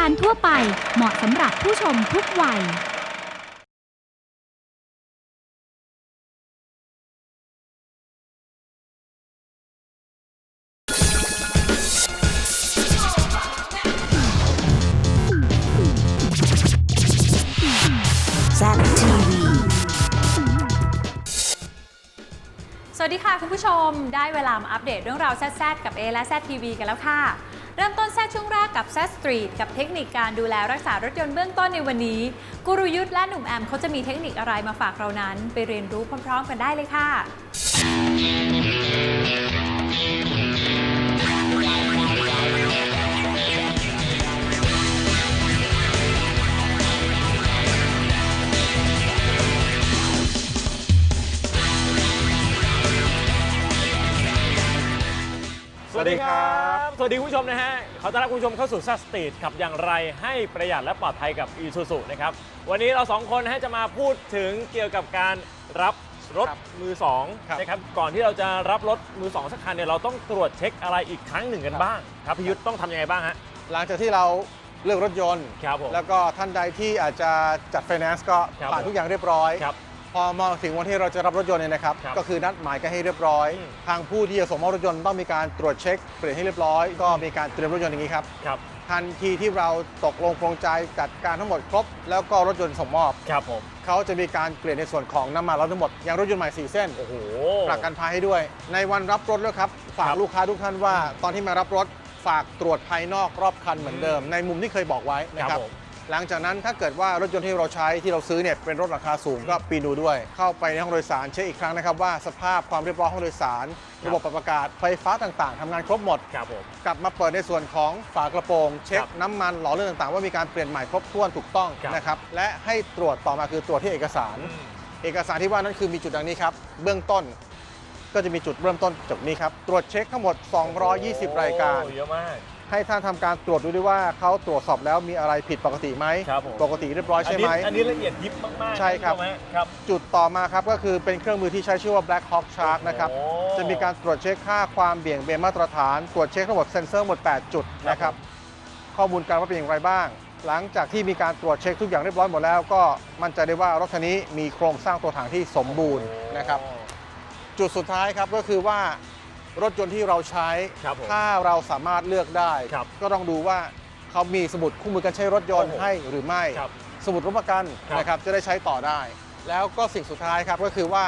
การทั่วไปเหมาะสำหรับผู้ชมทุกวัย Zap TV. สวัสดีค่ะคุณผู้ชม ได้เวลามาอัปเดตเรื่องราวแซดๆกับ A และ Z TV กันแล้วค่ะ เริ่มต้นแซดช่วงแรกกับแซ่สตรีทกับเทคนิคการดูแลรักษารถยนต์เบื้องต้นในวันนี้กุรุยุทธและหนุ่มแอมเขาจะมีเทคนิคอะไรมาฝากเรานั้น ไปเรียนรู้พร้อมๆกันได้เลยค่ะ สวัสดีคุณผู้ชมนะฮะ ขอต้อนรับคุณผู้ชมเข้าสู่ซัสตีดขับอย่างไรให้ประหยัดและปลอดภัยกับ e s u s u นะครับ วันนี้เราสองคนนะฮะจะมาพูดถึงเกี่ยวกับการรับรถครับมือสองครับนะครับ ก่อนที่เราจะรับรถมือสองสักคันเนี่ยเราต้องตรวจเช็คอะไรอีกครั้งหนึ่งกันครับบ้าง ครับพี่ยุทธต้องทำยังไงบ้างฮะ หลังจากที่เราเลือกรถยนต์ครับผมแล้วก็ท่านใดที่อาจจะจัดไฟแนนซ์ก็ครับผ่านทุกอย่างเรียบร้อยครับ พอมาถึงวันที่เราจะรับรถยนต์เนี่ยนะครับ ครับก็คือนัดหมายกันให้เรียบร้อย อืม ทางผู้ที่จะส่งมอบรถยนต์ต้องมีการตรวจเช็คเปลี่ยนให้เรียบร้อย ก็มีการเตรียมรถยนต์อย่างนี้ครับ ครับทันทีที่เราตกลงปรงใจจัดการทั้งหมดครบ แล้วก็รถยนต์ส่งมอบ ครับผมเขาจะมีการเปลี่ยนในส่วนของน้ำมันเราทั้งหมดอย่างรถยนต์ใหม่สี่เส้น โอ้โห ประกันภัยให้ด้วย ในวันรับรถแล้วครับ ฝาคกรับลูกค้าทุกท่านว่า ตอนที่มารับรถฝากตรวจภายนอกรอบคันเหมือนเดิม ในมุมที่เคยบอกไว้นะคครัรับบผม หลังจากนั้นถ้าเกิดว่ารถยนต์ที่เราใช้ที่เราซื้อเนี่ยเป็นรถราคาสูงก็ปีนดูด้วย เข้าไปในห้องโดยสารเช็คอีกครั้งนะครับว่าสภาพความเรียบร้อยห้องโดยสาร ระบบปรับอากาศไฟฟ้าต่างๆทำงานครบหมด ครับผม กลับมาเปิดในส่วนของฝากระโปรง เช็คครับน้ำมันหล่อลื่นต่างๆ ว่ามีการเปลี่ยนใหม่ครบถ้วนถูกต้องครับนะครับและให้ตรวจต่อมาคือตรวจที่เอกสารอืมเอกสารที่ว่านั้นคือมีจุดดังนี้ครับเบื้องต้นก็จะมีจุดเริ่มต้นจุดนี้ครับ ตรวจเช็คทั้งหมด 220 รายการโอ้เยอะมาก ให้ท่านทำการตรวจดูด้วยว่าเขาตรวจสอบแล้วมีอะไรผิดปกติไหมครับผมปกติเรียบร้อยใช่ไหมอันนี้อันนี้ละเอียดยิบมากๆใช่ครับนะณผู้ชมฮะครับ จุดต่อมาครับก็คือเป็นเครื่องมือที่ใช้ชื่อว่า Black Hawk Shark นะครับโอ้จะมีการตรวจเช็คค่าความเบี่ยงเบนมาตรฐาน ตรวจเช็คทั้งหมดเซ็นเซอร์หมด 8 จุดนะครับข้อมูลการว่าเป็นอย่างไรบ้าง หลังจากที่มีการตรวจเช็คทุกอย่างเรียบร้อยหมดแล้ว ก็มั่นใจได้ว่ารถคันนี้มีโครงสร้างตัวถังที่สมบูรณ์นะครับจุดสุดท้ายครับก็คือว่า รถยนต์ที่เราใช้ ครับผมถ้าเราสามารถเลือกได้ ครับก็ต้องดูว่าเขามีสมุดคู่มือการใช้รถยนต์โอ้โหให้หรือไม่ ครับสมุดรับประกันครับ นะครับจะได้ใช้ต่อได้ แล้วก็สิ่งสุดท้ายครับก็คือว่า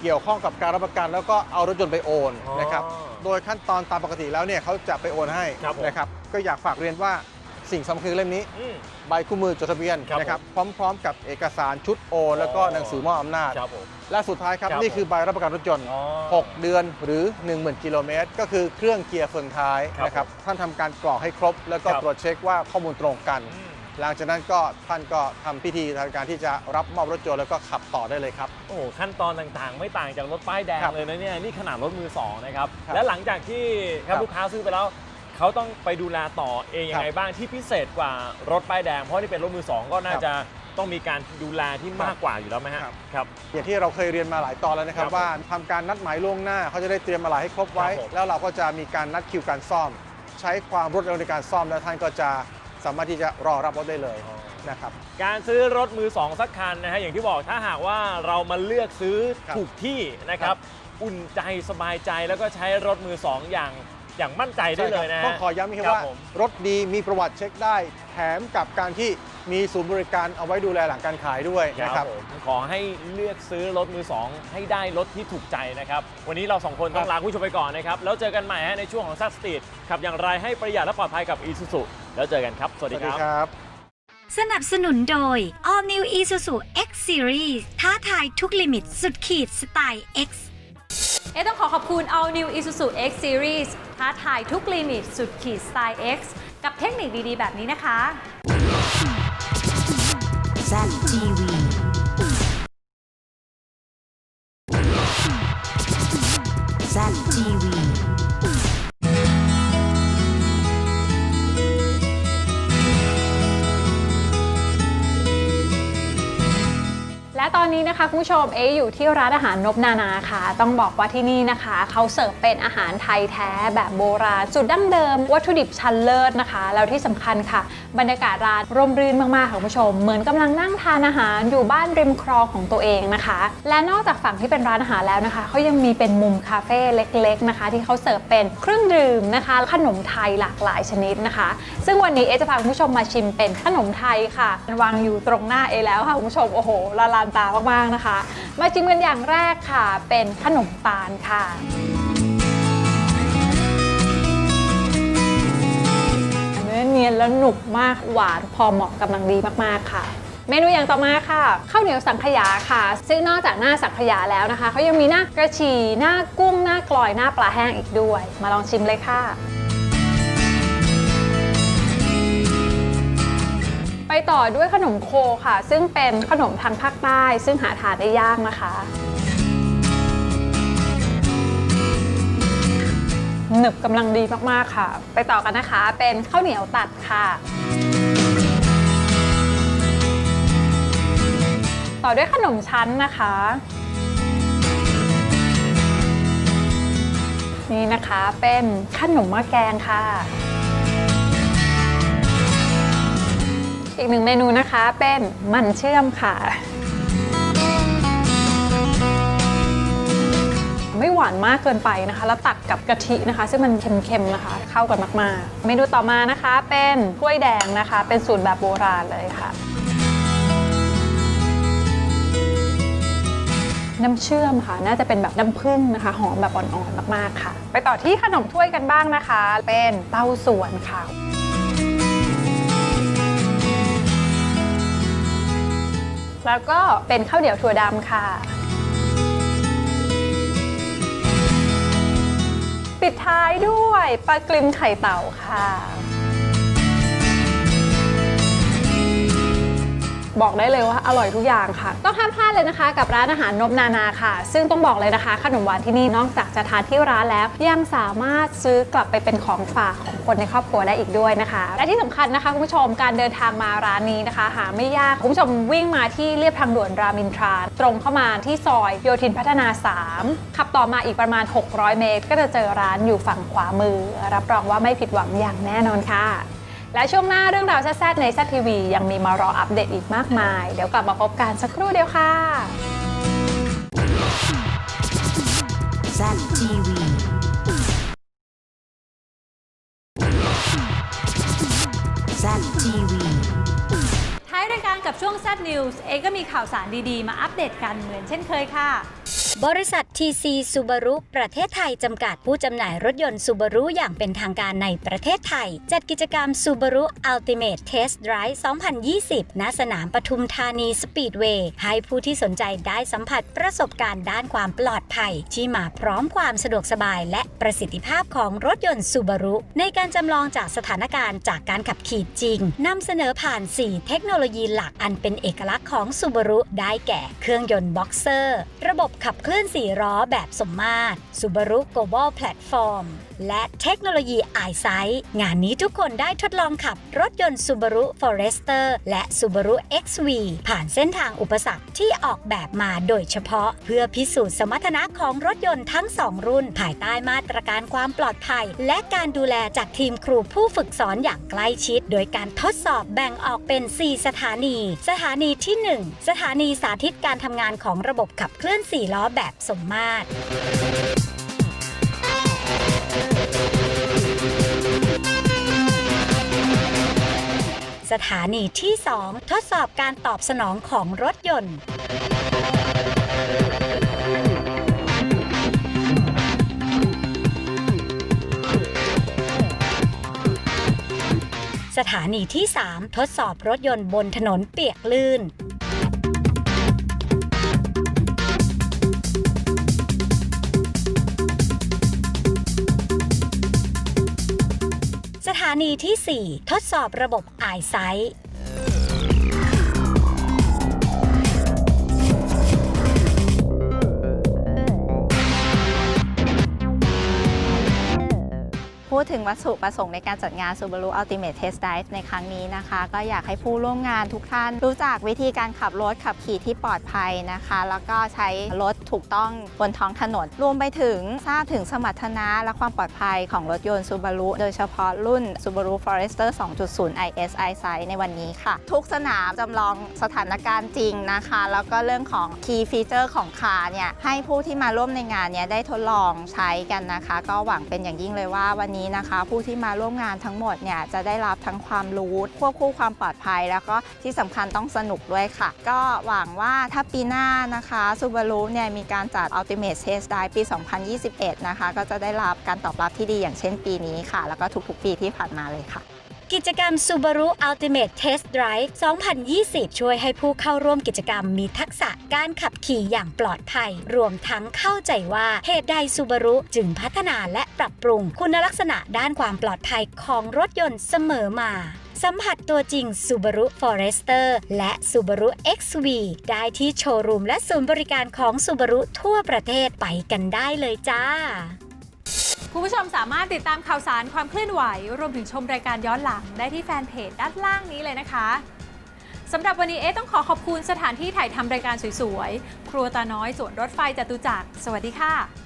เกี่ยวข้องกับการรับประกัน แล้วก็เอารถยนต์ไปโอนอ๋อนะครับ โดยขั้นตอนตามปกติแล้วเนี่ยเขาจะไปโอนให้ครับผมนะครับก็อยากฝากเรียนว่า สิ่งสำคัญคือเล่มนี้ อืม ใบคู่มือจดทะเบียนครับนะครับพร้อมๆ กับเอกสารชุดโอนแล้วก็อ๋อ หนังสือมอบอำนาจ ครับผม และสุดท้ายครับ ครับ นี่คือใบรับประกันรถยนต์ อ๋อ 6 เดือนหรือ 10,000 กิโลเมตร ก็คือเครื่องเกียร์เฟืองท้ายครับนะครับท่านทำการกรอกให้ครบ แล้วก็ครับ ตรวจเช็คว่าข้อมูลตรงกัน อืมหลังจากนั้นก็ท่านก็ทำพิธีทางการที่จะรับมอบรถยนต์แล้วก็ขับต่อได้เลยครับ โอ้โหขั้นตอนต่างๆ ไม่ต่างจากรถป้ายแดงครับเลยนะเนี่ยนี่ขนาดรถมือสองนะครับครับและหลังจากที่ครับครับลูกค้าซื้อไปแล้ว เขาต้องไปดูแลต่อเองยังไงครับบ้างที่พิเศษกว่ารถป้ายแดงเพราะนี่เป็นรถมือสองก็น่าครับจะต้องมีการดูแลที่ครับมากกว่าอยู่แล้วไหมฮะครับครับ อย่างที่เราเคยเรียนมาหลายตอนแล้วนะครับ ครับว่าทำการนัดหมายล่วงหน้าเขาจะได้เตรียมอะไรให้ครบไว้ ครับผมแล้วเราก็จะมีการนัดคิวการซ่อม ใช้ความรวดเร็วในการซ่อมแล้วท่านก็จะสามารถที่จะรอรับรถได้เลยนะครับ การซื้อรถมือสองสักคันนะฮะอย่างที่บอกถ้าหากว่าเรามาเลือกซื้อครับถูกที่นะครับ อุ่นใจสบายใจแล้วก็ใช้รถมือสองอย่าง อย่างมั่นใจได้เลยนะใช่ครับฮะต้องขอย้ำอีกคครัรับบว่าผมรถดีมีประวัติเช็คได้ แถมกับการที่มีศูนย์บริการเอาไว้ดูแลหลังการขายด้วยนะครับผมขอให้เลือกซื้อรถมือสองให้ได้รถที่ถูกใจนะครับ วันนี้เราสองคนต้องครับลาคุณผู้ชมไปก่อนนะครับ แล้วเจอกันใหม่ฮะในช่วงของซักสตรีทขับอย่างไรให้ประหยัดและปลอดภัยกับ e s u s u แล้วเจอกันครับ สวัสสดีวัสคดีรับครับ สนับสนุนโดย All New Isuzu X Series ท้าทายทุกลิมิตสุดขีดสไตล์ X เอะต้องขอขอบคุณ All New Isuzu X Series ท้าทายทุกลิมิตสุดขีดสไตล์ X กับเทคนิคดีๆ แบบนี้นะคะ Zap TV. Zap TV. แล อนนี้นะคะคุณผู้ชมเออยู่ที่ร้านอาหารนบนานาค่ะ ต้องบอกว่าที่นี่นะคะ เขาเสิร์ฟเป็นอาหารไทยแท้แบบโบราณสูตรดั้งเดิม วัตถุดิบชั้นเลิศนะคะ แล้วที่สำคัญค่ะ บรรยากาศร้านร่มรื่นมากๆค่ะคุณผู้ชม เหมือนกำลังนั่งทานอาหารอยู่บ้านริมคลองของตัวเองนะคะ และนอกจากฝั่งที่เป็นร้านอาหารแล้วนะคะเขายังมีเป็นมุมคาเฟ่เล็ก ๆนะคะ ที่เขาเสิร์ฟเป็นเครื่องดื่มนะคะขนมไทยหลากหลายชนิดนะคะ ซึ่งวันนี้เอจะพาคุณผู้ชมมาชิมเป็นขนมไทยค่ะวางอยู่ตรงหน้าเอแล้วค่ะคุณผู้ชมโอ้โหละลานตามากๆนะคะ มาชิมกันอย่างแรกค่ะ เป็นขนมตาลค่ะเนื้อเนียนแล้วหนุกมากหวานพอเหมาะกำลังดีมากๆค่ะเมนูอย่างต่อมาค่ะข้าวเหนียวสังขยาค่ะ ซึ่งนอกจากหน้าสังขยาแล้วนะคะเขายังมีหน้ากระชีหน้ากุ้งหน้ากลอยหน้าปลาแห้งอีกด้วย มาลองชิมเลยค่ะ ไปต่อด้วยขนมโคค่ะ ซึ่งเป็นขนมทางภาคใต้ ซึ่งหาทานได้ยากนะคะหนึบกำลังดีมากๆค่ะ ไปต่อกันนะคะ เป็นข้าวเหนียวตัดค่ะ ต่อด้วยขนมชั้นนะคะ นี่นะคะเป็นขนมม้อแกงค่ะ อีกหนึ่งเมนูนะคะเป็นมันเชื่อมค่ะ ไม่หวานมากเกินไปนะคะ แล้วตัดกับกะทินะคะ ซึ่งมันเค็มๆนะคะ เข้ากันมากๆ เมนูต่อมานะคะเป็นกล้วยแดงนะคะ เป็นสูตรแบบโบราณเลยค่ะ น้ำเชื่อมค่ะ น่าจะเป็นแบบน้ำผึ้งนะคะ หอมแบบอ่อนๆมากๆค่ะ ไปต่อที่ขนมถ้วยกันบ้างนะคะ เป็นเต้าส่วนค่ะ แล้วก็เป็นข้าวเหนียวถั่วดำค่ะ ปิดท้ายด้วยปลากริมไข่เต่าค่ะ บอกได้เลยว่าอร่อยทุกอย่างค่ะ ต้องห้ามพลาดเลยนะคะ กับร้านอาหารนบนานาค่ะ ซึ่งต้องบอกเลยนะคะ ขนมหวานที่นี่นอกจากจะทานที่ร้านแล้ว ยังสามารถซื้อกลับไปเป็นของฝากของคนในครอบครัวได้อีกด้วยนะคะ และที่สำคัญนะคะคุณผู้ชมการเดินทางมาร้านนี้นะคะ หาไม่ยากคุณผู้ชมวิ่งมาที่เรียบทางด่วนรามินทราตรงเข้ามาที่ซอยโยธินพัฒนา 3 ขับต่อมาอีกประมาณ 600 เมตร ก็จะเจอร้านอยู่ฝั่งขวามือ รับรองว่าไม่ผิดหวังอย่างแน่นอนค่ะ และช่วงหน้าเรื่องราวแซ่บๆในแซทีวียังมีมารออัปเดตอีกมากมาย เดี๋ยวกลับมาพบกันสักครู่เดียวค่ะ Zap TV. Zap TV. ท้ายรายการกับช่วง Z News เอก็มีข่าวสารดีๆ มาอัปเดตกันเหมือนเช่นเคยค่ะบริษัท TC Subaru ประเทศไทย จำกัดผู้จำหน่ายรถยนต์ Subaru อย่างเป็นทางการในประเทศไทย จัดกิจกรรม Subaru Ultimate Test Drive 2020 ณ สนามปทุมธานีสปีดเวย์ให้ผู้ที่สนใจได้สัมผัสประสบการณ์ด้านความปลอดภัย ที่มาพร้อมความสะดวกสบาย และประสิทธิภาพของรถยนต์ Subaru ในการจำลองจากสถานการณ์จากการขับขี่จริงนำเสนอผ่าน 4 เทคโนโลยีหลักอันเป็นเอกลักษณ์ของ Subaru ได้แก่เครื่องยนต์ Boxer ระบบขับเคลื่อน4ล้อแบบสมมาตร Subaru Global Platform และเทคโนโลยี EyeSight งานนี้ทุกคนได้ทดลองขับรถยนต์ Subaru Forester และ Subaru XV ผ่านเส้นทางอุปสรรคที่ออกแบบมาโดยเฉพาะ เพื่อพิสูจน์สมรรถนะของรถยนต์ทั้ง 2 รุ่น ภายใต้มาตรการความปลอดภัย และการดูแลจากทีมครูผู้ฝึกสอนอย่างใกล้ชิด โดยการทดสอบแบ่งออกเป็น 4 สถานี สถานีที่ 1 สถานีสาธิตการทำงานของระบบขับเคลื่อน4ล้อแบบสมมาตร สถานีที่ 2 ทดสอบการตอบสนองของรถยนต์ สถานีที่ 3 ทดสอบรถยนต์บนถนนเปียกลื่น นีที่ 4 ทดสอบระบบ EyeSight ดถึงวัตถุประสงค์ในการจัดงาน Subaru Ultimate Test Drive ในครั้งนี้นะคะ ก็อยากให้ผู้ร่วมงานทุกท่าน รู้จักวิธีการขับรถขับขี่ที่ปลอดภัยนะคะ แล้วก็ใช้รถถูกต้องบนท้องถนน รวมไปถึงทราบถึงสมรรถนะและความปลอดภัยของรถยนต์ Subaru โดยเฉพาะรุ่น Subaru Forester 2.0 IS EyeSight ในวันนี้ค่ะ ทุกสนามจำลองสถานการณ์จริงนะคะ แล้วก็เรื่องของ Key Feature ของคาร์เนี่ยให้ผู้ที่มาร่วมในงานเนี้ยได้ทดลองใช้กันนะคะ ก็หวังเป็นอย่างยิ่งเลยว่าวันนี้นะคะ ผู้ที่มาร่วมงานทั้งหมดเนี่ยจะได้รับทั้งความรู้ควบคู่ความปลอดภัย แล้วก็ที่สำคัญต้องสนุกด้วยค่ะ ก็หวังว่าถ้าปีหน้านะคะซูบารุเนี่ยมีการจัด Ultimate Test Drive ปี 2021 นะคะ ก็จะได้รับการตอบรับที่ดีอย่างเช่นปีนี้ค่ะ แล้วก็ทุกๆ ปีที่ผ่านมาเลยค่ะ กิจกรรม Subaru Ultimate Test Drive 2020 ช่วยให้ผู้เข้าร่วมกิจกรรมมีทักษะการขับขี่อย่างปลอดภัย รวมทั้งเข้าใจว่าเหตุใด Subaru จึงพัฒนาและปรับปรุงคุณลักษณะด้านความปลอดภัยของรถยนต์เสมอมาสัมผัสตัวจริง Subaru Forester และ Subaru XV ได้ที่โชว์รูมและศูนย์บริการของ Subaru ทั่วประเทศไปกันได้เลยจ้า คุณผู้ชมสามารถติดตามข่าวสารความเคลื่อนไหว รวมถึงชมรายการย้อนหลังได้ที่แฟนเพจด้านล่างนี้เลยนะคะสำหรับวันนี้เอ๊ต้องขอขอบคุณสถานที่ถ่ายทำรายการสวยๆ ครัวตาน้อยสวนรถไฟจตุจักร สวัสดีค่ะ